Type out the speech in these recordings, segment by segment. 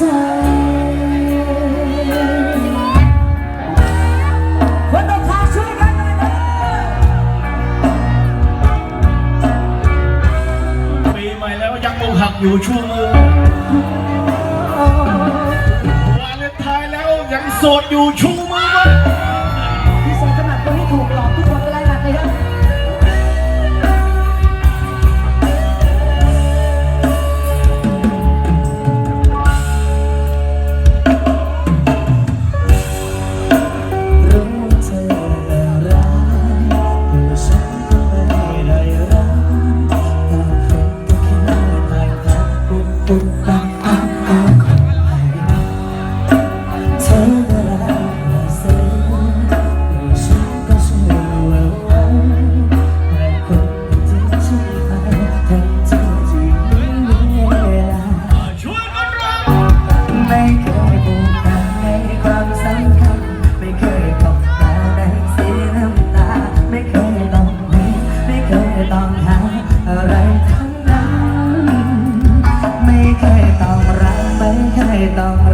อปีใหม่แล้วยังคงหักอยู่ช่วงมือวาเลนไทน์แล้วยังโสดอยู่ช่วง ต้องหาอะไรทั้งนั้น ไม่เคยต้องรัก ไม่เคยต้อง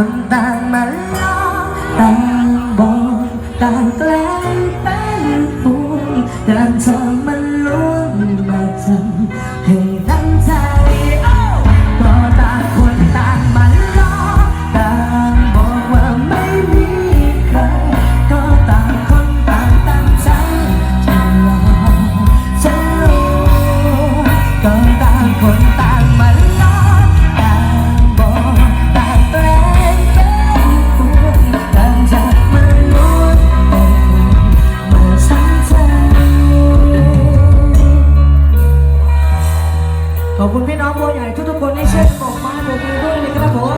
คนต่างมาล้ว ขอบคุณพี่น้องบัวใหญ่ทุกๆคนที่เชื่อมบอกมาตรงนี้ด้วยนะครับผม